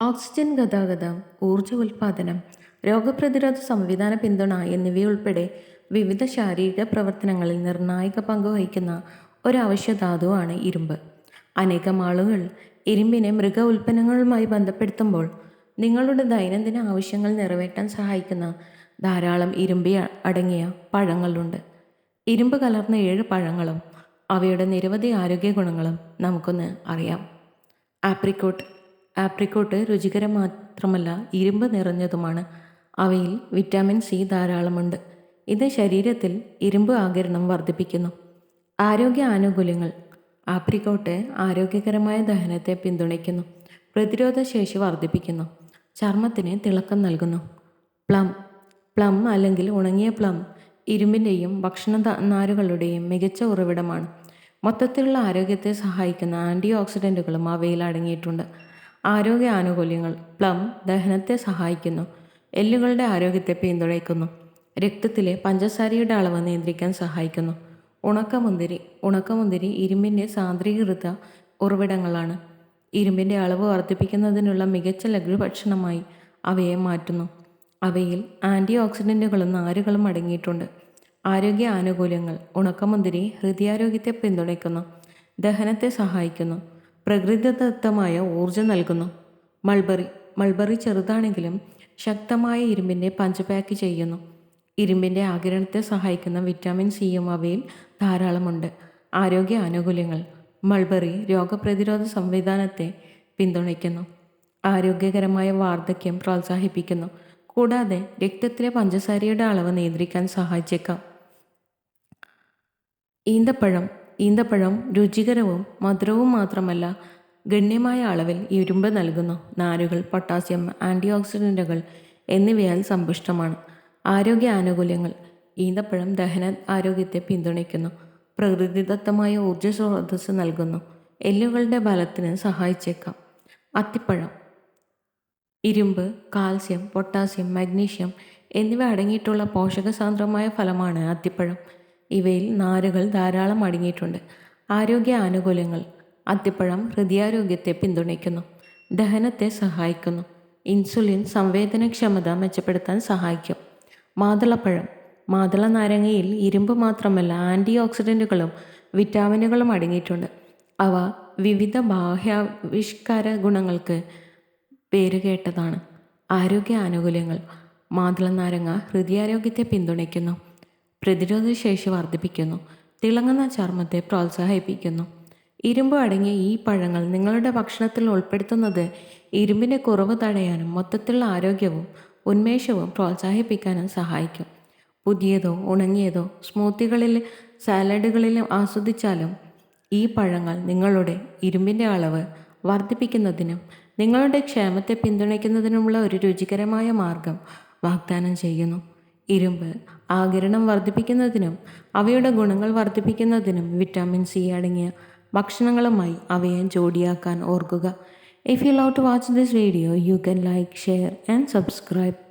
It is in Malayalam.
ഓക്സിജൻ ഗതാഗതം ഊർജ ഉൽപ്പാദനം രോഗപ്രതിരോധ സംവിധാന പിന്തുണ എന്നിവയുൾപ്പെടെ വിവിധ ശാരീരിക പ്രവർത്തനങ്ങളിൽ നിർണായക പങ്ക് വഹിക്കുന്ന ഒരു അവശ്യധാതുവാണ് ഇരുമ്പ്. അനേകം ആളുകൾ ഇരുമ്പിനെ മൃഗ ഉൽപ്പന്നങ്ങളുമായി ബന്ധപ്പെടുത്തുമ്പോൾ നിങ്ങളുടെ ദൈനംദിന ആവശ്യങ്ങൾ നിറവേറ്റാൻ സഹായിക്കുന്ന ധാരാളം ഇരുമ്പി അടങ്ങിയ പഴങ്ങളുണ്ട്. ഇരുമ്പ് കലർന്ന ഏഴ് പഴങ്ങളും അവയുടെ നിരവധി ആരോഗ്യ ഗുണങ്ങളും നമുക്കൊന്ന് അറിയാം. ആപ്രിക്കോട്ട് ആപ്രിക്കോട്ട് രുചികരം മാത്രമല്ല ഇരുമ്പ് നിറഞ്ഞതുമാണ്. അവയിൽ വിറ്റാമിൻ സി ധാരാളമുണ്ട്. ഇത് ശരീരത്തിൽ ഇരുമ്പ് ആകിരണം വർദ്ധിപ്പിക്കുന്നു. ആരോഗ്യ ആനുകൂല്യങ്ങൾ. ആപ്രിക്കോട്ട് ആരോഗ്യകരമായ ദഹനത്തെ പിന്തുണയ്ക്കുന്നു. പ്രതിരോധ ശേഷി വർദ്ധിപ്പിക്കുന്നു. ചർമ്മത്തിന് തിളക്കം നൽകുന്നു. പ്ലം. പ്ലം അല്ലെങ്കിൽ ഉണങ്ങിയ പ്ലം ഇരുമ്പിന്റെയും ഭക്ഷണ നാരുകളുടെയും മികച്ച ഉറവിടമാണ്. മൊത്തത്തിലുള്ള ആരോഗ്യത്തെ സഹായിക്കുന്ന ആന്റി ഓക്സിഡന്റുകളും അവയിൽ അടങ്ങിയിട്ടുണ്ട്. ആരോഗ്യ ആനുകൂല്യങ്ങൾ പ്ലം ദഹനത്തെ സഹായിക്കുന്നു എല്ലുകളുടെ ആരോഗ്യത്തെ പിന്തുണയ്ക്കുന്നു രക്തത്തിലെ പഞ്ചസാരയുടെ അളവ് നിയന്ത്രിക്കാൻ സഹായിക്കുന്നു. ഉണക്കമുന്തിരി ഉണക്കമുന്തിരി ഇരുമ്പിന്റെ സാന്ദ്രീകൃത ഉറവിടങ്ങളാണ്. ഇരുമ്പിന്റെ അളവ് വർദ്ധിപ്പിക്കുന്നതിനുള്ള മികച്ച ലഘുഭക്ഷണമായി അവയെ മാറ്റുന്നു. അവയിൽ ആന്റി ഓക്സിഡന്റുകളും നാരുകളും അടങ്ങിയിട്ടുണ്ട്. ആരോഗ്യ ആനുകൂല്യങ്ങൾ ഉണക്കമുന്തിരി ഹൃദയാരോഗ്യത്തെ പിന്തുണയ്ക്കുന്നു ദഹനത്തെ സഹായിക്കുന്നു പ്രകൃതിദത്തമായ ഊർജം നൽകുന്നു. മൾബറി മൾബറി ചെറുതാണെങ്കിലും ശക്തമായ ഇരുമ്പിന്റെ പഞ്ച് പാക്ക് ചെയ്യുന്നു. ഇരുമ്പിന്റെ ആകിരണത്തെ സഹായിക്കുന്ന വിറ്റാമിൻ സിയും അവയിൽ ധാരാളമുണ്ട്. ആരോഗ്യ ആനുകൂല്യങ്ങൾ. മൾബറി രോഗപ്രതിരോധ സംവിധാനത്തെ പിന്തുണയ്ക്കുന്നു. ആരോഗ്യകരമായ വാർദ്ധക്യം പ്രോത്സാഹിപ്പിക്കുന്നു. കൂടാതെ രക്തത്തിലെ പഞ്ചസാരയുടെ അളവ് നിയന്ത്രിക്കാൻ സഹായിച്ചേക്കാം. ഈന്തപ്പഴം ഈന്തപ്പഴം രുചികരവും മധുരവും മാത്രമല്ല ഗണ്യമായ അളവിൽ ഇരുമ്പ് നൽകുന്നു. നാരുകൾ പൊട്ടാസ്യം ആന്റി ഓക്സിഡന്റുകൾ എന്നിവയാൽ സമ്പുഷ്ടമാണ്. ആരോഗ്യ ആനുകൂല്യങ്ങൾ. ഈന്തപ്പഴം ദഹന ആരോഗ്യത്തെ പിന്തുണയ്ക്കുന്നു. പ്രകൃതിദത്തമായ ഊർജ സ്രോതസ് നൽകുന്നു. എല്ലുകളുടെ ബലത്തിന് സഹായിച്ചേക്കാം. അത്തിപ്പഴം ഇരുമ്പ് കാൽസ്യം പൊട്ടാസ്യം മഗ്നീഷ്യം എന്നിവ അടങ്ങിയിട്ടുള്ള പോഷകസാന്ദ്രമായ ഫലമാണ് അത്തിപ്പഴം. ഇവയിൽ നാരുകൾ ധാരാളം അടങ്ങിയിട്ടുണ്ട്. ആരോഗ്യ ആനുകൂല്യങ്ങൾ അത്തിപ്പഴം ഹൃദയാരോഗ്യത്തെ പിന്തുണയ്ക്കുന്നു ദഹനത്തെ സഹായിക്കുന്നു ഇൻസുലിൻ സംവേദനക്ഷമത മെച്ചപ്പെടുത്താൻ സഹായിക്കും. മാതളപ്പഴം മാതള നാരങ്ങയിൽ ഇരുമ്പ് മാത്രമല്ല ആന്റി ഓക്സിഡന്റുകളും വിറ്റാമിനുകളും അടങ്ങിയിട്ടുണ്ട്. അവ വിവിധ ബാഹ്യാവിഷ്കാര ഗുണങ്ങൾക്ക് പേരുകേട്ടതാണ് ആരോഗ്യ ആനുകൂല്യങ്ങൾ മാതള നാരങ്ങ ഹൃദയാരോഗ്യത്തെ പിന്തുണയ്ക്കുന്നു. പ്രതിരോധശേഷി വർദ്ധിപ്പിക്കുന്നു. തിളങ്ങുന്ന ചർമ്മത്തെ പ്രോത്സാഹിപ്പിക്കുന്നു. ഇരുമ്പ് അടങ്ങിയ ഈ പഴങ്ങൾ നിങ്ങളുടെ ഭക്ഷണത്തിൽ ഉൾപ്പെടുത്തുന്നത് ഇരുമ്പിന്റെ കുറവ് തടയാനും മൊത്തത്തിലുള്ള ആരോഗ്യവും ഉന്മേഷവും പ്രോത്സാഹിപ്പിക്കാനും സഹായിക്കും. പുതിയതോ ഉണങ്ങിയതോ സ്മൂത്തികളിൽ സാലഡുകളിലും ആസ്വദിച്ചാലും ഈ പഴങ്ങൾ നിങ്ങളുടെ ഇരുമ്പിന്റെ അളവ് വർദ്ധിപ്പിക്കുന്നതിനും നിങ്ങളുടെ ക്ഷേമത്തെ പിന്തുണയ്ക്കുന്നതിനുമുള്ള ഒരു രുചികരമായ മാർഗം വാഗ്ദാനം ചെയ്യുന്നു. ഇരുമ്പ് ആകിരണം വർദ്ധിപ്പിക്കുന്നതിനും അവയുടെ ഗുണങ്ങൾ വർദ്ധിപ്പിക്കുന്നതിനും വിറ്റാമിൻ സി അടങ്ങിയ ഭക്ഷണങ്ങളുമായി അവയെ ജോഡിയാക്കാൻ ഓർക്കുക. If you love to watch this video you can like share and subscribe